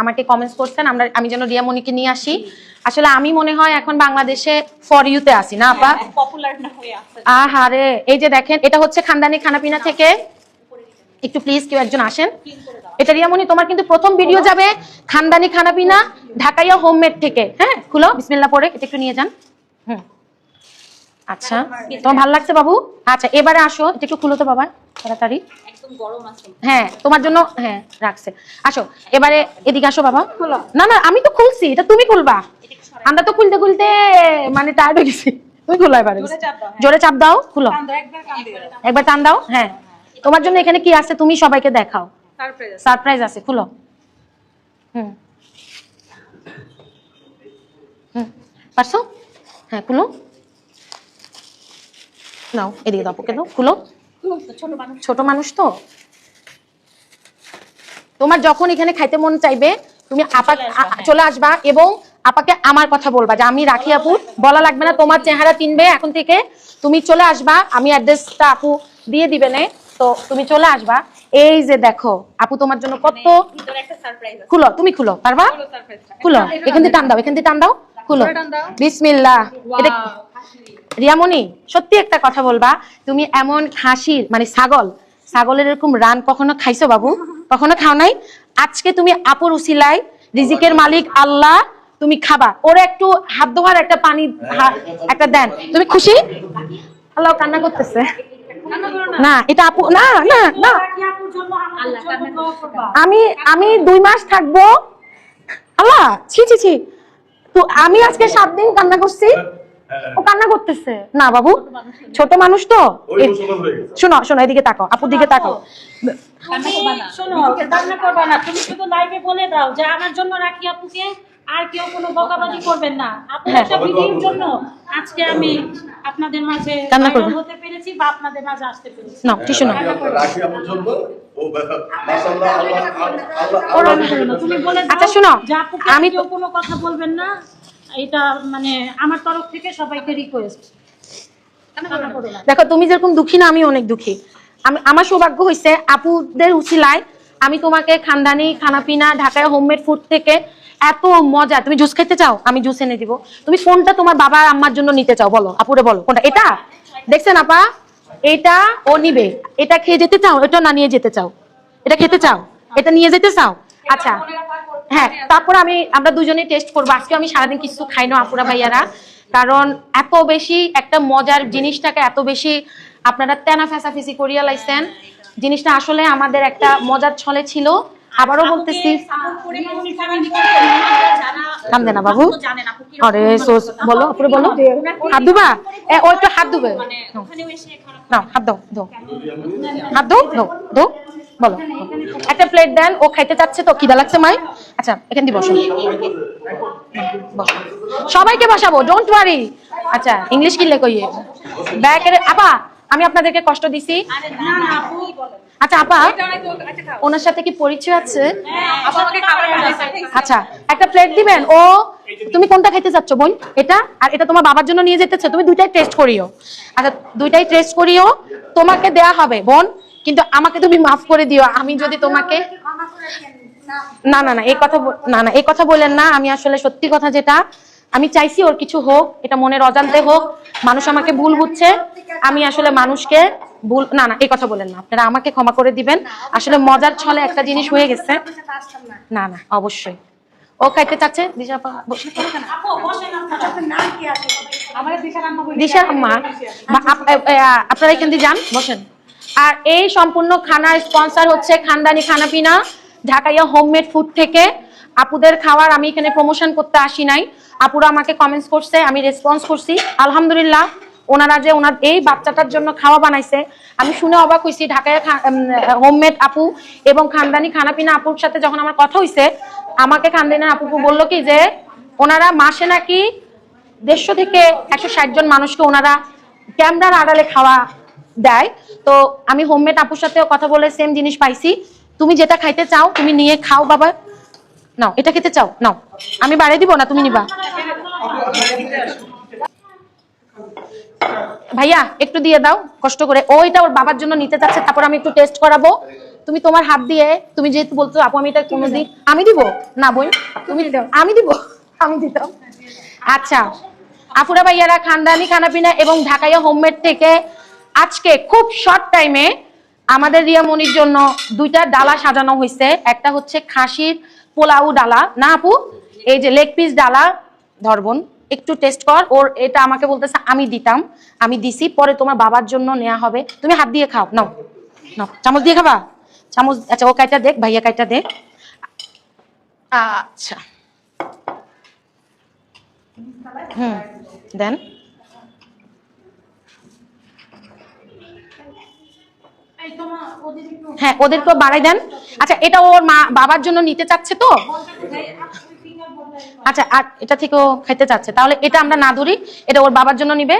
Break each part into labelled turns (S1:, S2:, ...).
S1: আমাকে কমেন্টস করছেন আমরা আমি যেন রিয়ামণিকে নিয়ে আসি। আসলে আমি মনে হয় এখন বাংলাদেশে ফর ইউতে আসি না আপা?
S2: হয়ে আছে।
S1: আহারে এই যে দেখেন এটা হচ্ছে খানদানি খানাপিনা থেকে। একটু প্লিজ কেউ একজন আসেন। এটা রিয়ামণি তোমার কিন্তু প্রথম ভিডিও যাবে খানদানি খানাপিনা ঢাকাইয়া হোমমেড থেকে। হ্যাঁ খুলো বিসমিল্লাহ পরে এটা একটু নিয়ে যান। হুম। আচ্ছা তোমার ভালো লাগছে বাবু? আচ্ছা এবারে আসো এটা একটু খুলো তো বাবা তাড়াতাড়ি। হ্যাঁ তোমার জন্য হ্যাঁ রাখছে। আসো এবারে এদিকে আসো বাবা। না না আমি তো খুলছি এটা তুমি খুলবা। আমরা তো খুলতে খুলতে মানে টায়ার্ড হয়ে গেছি। তুমি খুলো এবারে।
S2: জোরে চাপ দাও, হ্যাঁ।
S1: খুলো।
S2: একবার
S1: টান দাও হ্যাঁ। তোমার জন্য এখানে কি আছে তুমি সবাইকে দেখাও।
S2: সারপ্রাইজ
S1: আছে। খুলো। হুম। হুম পারছ? হ্যাঁ খুলো। নাও এদিকে দাও ওকে দাও খুলো।
S2: ছোট মানুষ।
S1: তো? তোমার যখন এখানে খাইতে মন চাইবে তুমি আপা আ- চলে আসবা এবং আপাকে আমার কথা বলবা যে আমি রাখি আপু বলা লাগবে না তোমার চেহারা চিনবে এখন থেকে। তুমি চলে আসবা আমি অ্যাড্রেসটা আপু দিয়ে দিবে নে। তো তুমি চলে আসবা। এই যে দেখো আপু তোমার জন্য কত
S2: ভিতরে একটা সারপ্রাইজ
S1: খুলো তুমি খুলো পারবা? খুলো এখান থেকে টান দাও এখান থেকে টান দাও। খুলো। বিসমিল্লাহ। এটা. রিয়ামণি সত্যি একটা কথা বলবা তুমি এমন খাসির মানে ছাগল ছাগলের এরকম রান কখনো খাইছো বাবু? কখনো খাও নাই? আজকে তুমি আপুর উসিলাই রিজিকের মালিক আল্লাহ তুমি খাবা। ওরা একটু হাত ধোয়ার একটা পানি একটা দেন। তুমি খুশি? আল্লাহ কান্না করতেছে। না এটা আপু না না না। আমি আমি দুই মাস থাকব। আল্লাহ ছি ছি ছি। তো আমি আজকে সাত দিন কান্না করছি। ও কান্না করতেছে। না বাবু ছোট মানুষ তো?
S3: হয়ে
S1: শোনো শোনো এদিকে তাকাও আপুর দিকে তাকাও।
S2: কান্না করবে না
S4: শোনো কান্না করবে না তুমি শুধু লাইভে বলে দাও যে আমার জন্য রাখি আপুকে আর কেউ কোনো বকাবাজি করবেন না। আপুর
S1: হ্যাঁ।
S4: ভিডিওর জন্য আজকে আমি আপনাদের মাঝে
S1: কান্না করবে।
S4: হতে পেরেছি বা আপনাদের মাঝে আসতে পেরেছি।
S1: নাও টিস্যু নাও।
S3: রাখি আমার জন্য। ও মাশাআল্লাহ আল্লাহ আল্লাহ
S4: ওরা
S3: আল্লাহ
S4: বলবে না, তুমি বলে দাও
S1: আচ্ছা, শোনো, আমি
S4: আমি
S1: তো-
S4: কোনো কথা বলবেন না। এটা মানে আমার তরফ থেকে সবাইকে রিকোয়েস্ট
S1: দেখো তুমি যেরকম দুঃখী না আমি অনেক দুঃখী। আমি আমার সৌভাগ্য হয়েছে আপুদের উচিলায় আমি তোমাকে খানদানি খানাপিনা ঢাকায় হোমমেড ফুড থেকে এত মজা। তুমি জুস খেতে চাও? আমি জুস এনে দিব। তুমি কোনটা তোমার বাবা আর আম্মার জন্য নিতে চাও বলো। আপুরে বলো কোনটা? এটা? দেখছেন আপা? এটা ও নিবে। এটা খেয়ে যেতে চাও? এটা না নিয়ে যেতে চাও? এটা খেতে চাও? এটা নিয়ে যেতে চাও? আচ্ছা। হ্যাঁ তারপর আমি আমরা দুজনে টেস্ট করব। আজকে আমি সারাদিন কিছু খাই না আপুরা ভাইয়ারা। কারণ এত বেশি একটা মজার জিনিসটাকে এত বেশি আপনারা তেনা ফেসাফেসি করিয়া লাইছেন। জিনিসটা আসলে আমাদের একটা মজার ছলে ছিল। আবারও বলতেছি। কান্দে না বাবু? আরে সোস বলো বলো। হাত দুবা ও একটু হাত দুবে
S2: মানে
S1: হাত দাও দাও হাত দাও দাও দাও বলো। একটা প্লেট দেন ও খাইতে চাচ্ছে তো খিদা লাগছে মাই? আচ্ছা এখান দিয়ে বসো। সবাইকে বসাবো ডোন্ট ওয়ারি আচ্ছা ইংলিশ কি লেখো ইয়ে ব্যাকের আপা আমি আপনাদেরকে কষ্ট দিছি। আচ্ছা আপা ওনার সাথে কি পরিচয় আছে?
S2: খাবার বানাইছে
S1: আচ্ছা একটা প্লেট দিবেন। ও তুমি কোনটা খেতে চাচ্ছ বোন? এটা? আর এটা তোমার বাবার জন্য নিয়ে যেতেছো তুমি দুইটাই টেস্ট করিও। আচ্ছা দুইটাই টেস্ট করিও। তোমাকে দেয়া হবে বোন। কিন্তু আমাকে তুমি মাফ করে দিও আমি যদি তোমাকে না না না এই কথা না না এই কথা বলেন না আমি আসলে সত্যি কথা যেটা আমি চাইছি ওর কিছু হোক এটা মনের অজান্তে হোক মানুষ আমাকে ভুল বুঝছে আমি আসলে মানুষকে ভুল না না এই কথা বলেন না আপনারা আমাকে ক্ষমা করে দিবেন। আসলে মজার ছলে একটা জিনিস হয়ে গেছে। না। না অবশ্যই। ও খাইতে চাচ্ছে? দিশা বসে দিশার আম্মা। এ, আপনারা এখান দিয়ে যান বসেন। আর এই সম্পূর্ণ খানার স্পন্সর হচ্ছে খানদানি খানাপিনা, ঢাকাইয়া হোমমেড ফুড থেকে। আপুদের খাওয়ার আমি এখানে প্রমোশন করতে আসি নাই। আপুরা আমাকে কমেন্টস করছে, আমি রেসপন্স করছি। আলহামদুলিল্লাহ, ওনারা যে ওনার এই বাচ্চাটার জন্য খাওয়া বানাইছে, আমি শুনে অবাক হয়েছি ঢাকায় হোমমেড আপু এবং খানদানি খানাপিনা আপুর সাথে যখন আমার কথা হয়েছে আমাকে খানদানি আপু বলল কি যে, ওনারা মাসে নাকি দেড়শো থেকে একশো ষাট জন মানুষকে ওনারা ক্যামেরার আড়ালে খাওয়া দেয়। তো আমি হোমমেড আপুর সাথেও কথা বলে সেম জিনিস পাইছি। তুমি যেটা খাইতে চাও তুমি নিয়ে খাও বাবা। নাও এটা খেতে চাও নাও। আমি বাড়িয়ে দিব না তুমি নিবা? ভাইয়া একটু দিয়ে দাও কষ্ট করে। ও এটা ওর বাবার জন্য নিতে চাচ্ছে তারপর আমি একটু টেস্ট করাবো। তুমি তোমার হাত দিয়ে তুমি যেহেতু বলছো আপু আমি এটা কোনো কোনোদিন আমি দিব? না বোন। তুমি আমি দিব? আমি দিতাম। আচ্ছা। আফুরা ভাইয়ারা খানদানি খানাপিনা এবং ঢাকাইয়া হোমমেড থেকে আজকে খুব শর্ট টাইমে আমাদের রিয়ামনির জন্য দুইটা ডালা সাজানো হয়েছে একটা হচ্ছে খাসির পোলাও ডালা। না আপু, এই যে লেগ পিস ডালা, ধরবন, একটু টেস্ট কর। ওর এটা আমাকে বলতেছে, আমি দিতাম, আমি দিছি, পরে তোমার বাবার জন্য নেওয়া হবে। তুমি হাত দিয়ে খাও, নাও নাও। চামচ দিয়ে খাবা? চামচ আচ্ছা ও কাইটা দেখ, ভাইয়া কাইটা দেখ। আচ্ছা। হুম, দেন। হ্যাঁ ওদেরকেও বাড়াই দেন। আচ্ছা এটা ওর মা বাবার জন্য নিতে চাচ্ছে তো? আচ্ছা আর এটা থেকেও খেতে চাচ্ছে। তাহলে এটা আমরা না ধরি এটা ওর বাবার জন্য নিবে।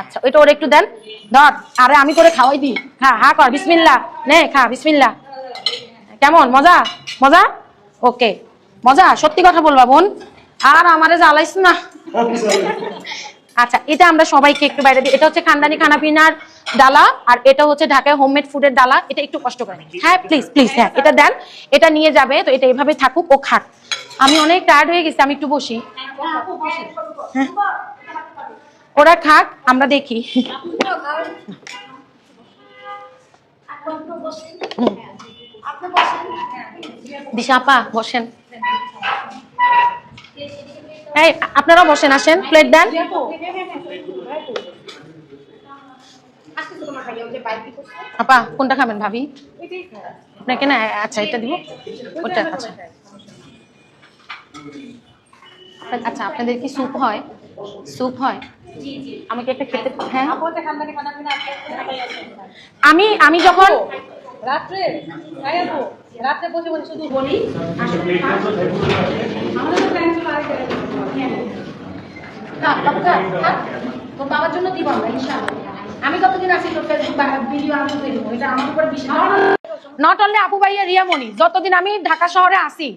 S1: আচ্ছা ওইটা ওর একটু দেন। ধর আরে আমি করে খাওয়াই দিই। হ্যাঁ হ্যাঁ কর বিসমিল্লা নে খা বিসমিল্লা কেমন মজা? মজা? ওকে। মজা? সত্যি কথা বলবা বোন। আর আমারে জ্বালাইস না। আচ্ছা এটা আমরা সবাইকে একটু বাইরে দিই এটা হচ্ছে খানদানি খানাপিনার ডালা আর এটা হচ্ছে ঢাকায় হোমমেড ফুডের ডালা। এটা একটু কষ্ট করে হ্যাঁ প্লিজ প্লিজ হ্যাঁ এটা দেন। এটা নিয়ে যাবে, তো এটা এভাবে থাকুক, ও খাক। আমি অনেক টায়ার্ড হয়ে গেছি, আমি একটু বসি। হ্যাঁ। ওরা খাক, আমরা দেখি। হুম। দিশা আপা, বসেন। এই আপনারা বসেন, আসেন। প্লেট দেন। আপা, কোনটা খাবেন ভাবি? আপনাকে না আচ্ছা এটা দিব। ওটা আচ্ছা। আচ্ছা আপনাদের কি স্যুপ হয়? স্যুপ হয়? আমাকে একটা খেতে হ্যাঁ। আমি আমি যখন
S4: রাত্রে রাত্রে বসে বসে শুধু বলি।
S1: তোর বাবার জন্য দিব আমরা ইনশাআল্লাহ। আমি কতদিন আছি তোর ফেসবুক ভিডিও আমি ফেলব এটা আমার উপর বিশ্বাস। নট অনলি আপু ভাইয়া রিয়ামণি যতদিন আমি ঢাকা শহরে আসি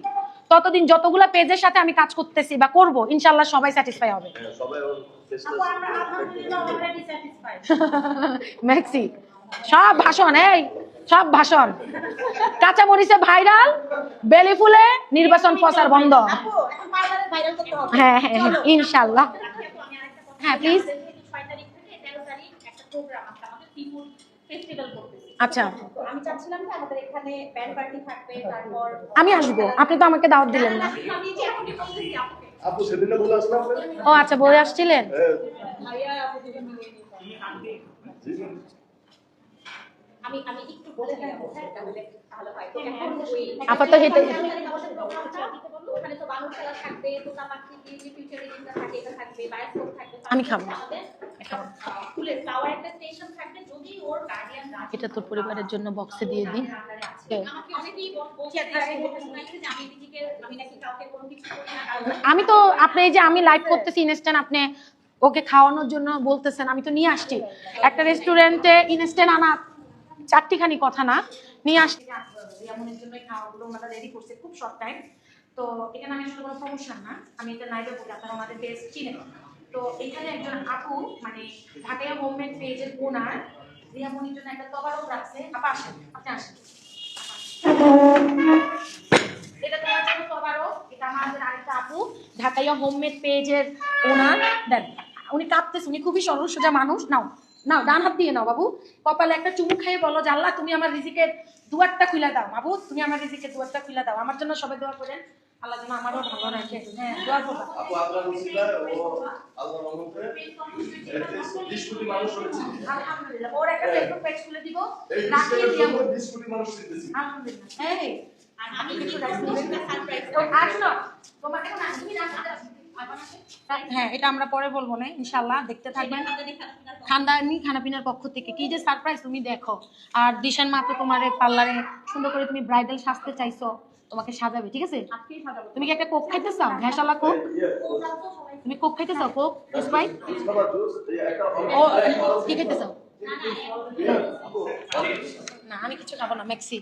S1: ততদিন যতগুলো পেজের সাথে আমি কাজ করতেছি বা করব ইনশাআল্লাহ সবাই স্যাটিসফাই হবে। ম্যাক্সি সব ভাষণ এই সব ভাষণ। কাঁচা মরিচে ভাইরাল বেলি ফুলে নির্বাচন প্রচার বন্ধ।
S4: আপু এখন পার্লারে ভাইরাল করতে হবে।
S1: হ্যাঁ হ্যাঁ হ্যাঁ, ইনশাআল্লাহ হ্যাঁ প্লিজ আচ্ছা।
S2: আমি চাচ্ছিলাম যে আমাদের এখানে ব্যান্ড পার্টি থাকবে তারপর
S1: আমি আসব। আপনি তো আমাকে দাওয়াত দিলেন না।
S2: আমি যে এখনই বলতেছি আপনাকে
S3: আপু। সেদিন না বলে আসলে আপনি
S1: ও আচ্ছা বলে আসছিলেন
S3: হ্যাঁ,
S2: ভাইয়া আপু দুজন মিলিয়ে
S3: জি।
S2: আমি আমি একটু বলে দেবো হ্যাঁ তাহলে ভালো হয়। তো এখন ওই
S1: আপাতত
S2: প্রোগ্রামটা ওখানে তো বালু খেলা থাকবে দোকা পাখি যে ফিউচার রিডিংটা থাকে এটা থাকবে বায়োস্কোপ থাকবে
S1: আমি খাব।
S2: ফুলের ফ্লাওয়ার একটা স্টেশন থাকবে যদি ওর গার্ডিয়ান
S1: এটা তোর পরিবারের জন্য বক্সে দিয়ে দিই। হ্যাঁ।
S2: আমি নিজেকে আমি নাকি কাউকে কোনো কিছু করি না কারণ
S1: আমি তো আপনি এই যে আমি লাইভ করতেছি ইনস্ট্যান্ট আপনি ওকে খাওয়ানোর জন্য বলতেছেন আমি তো নিয়ে আসছি। একটা রেস্টুরেন্টে ইনস্ট্যান্ট আনা চারটিখানি কথা না, নিয়ে আসছি রিয়ামনের জন্য এই খাওয়াগুলো ওনারা রেডি করছে খুব শর্ট টাইম তো এখানে আমি আসলে কোনো প্রমোশন না, আমি এটা লাইভে বলি আপনারা আমাদের পেজ চিনেন। তো এখানে একজন আপু মানে ঢাকাইয়া হোমমেড পেজের ওনার রিয়ামনির জন্য একটা তবারক রাখছে। আপা আসেন, আপনি আসেন। এটা তোমার জন্য তবারক এটা আমাদের আরেকটা আপু, ঢাকাইয়া হোমমেড পেজের ওনার দেন, উনি কাঁদতেছে, উনি খুবই সরল সোজা মানুষ। নাও নাও ডান হাত দিয়ে নাও বাবু। কপালে একটা চুমু খেয়ে বলো যে আল্লাহ তুমি আমার রিজিকের দুয়ারটা খুলে দাও। বাবু তুমি আমার রিজিকের দুয়ারটা খুলে দাও। আমার জন্য সবাই দোয়া করেন। আল্লাহ যেন আমারও ভালো রাখে। হ্যাঁ দোয়া করবা
S3: আপু আপনার উসিলায় ও আল্লাহর রহমতে বিশ কোটি মানুষ হয়েছে
S1: আলহামদুলিল্লাহ। ওর একটা ফেসবুক পেজ খুলে দিব। রাখিয়ে দিয়ে আলহামদুলিল্লাহ। এই
S2: আর আমি সারপ্রাইজ
S1: তো আসলো তোমার এখন আসো, তুমি রাখো। হ্যাঁ এটা আমরা পরে বলব না ইনশাল্লাহ দেখতে থাকবেন। খানদানি খানাপিনার পক্ষ থেকে। কি যে সারপ্রাইজ তুমি দেখো। আর দিশান মা তো তোমার পার্লারে সুন্দর করে তুমি ব্রাইডাল সাজতে চাইছো তোমাকে সাজাবে ঠিক আছে? তুমি কি একটা কোক খাইতে চাও? ঘ্যাসালা কোক? তুমি কোক খাইতে চাও কোক? স্প্রাইট ও কি খাইতে চাও? না আমি কিছু খাব না ম্যাক্সি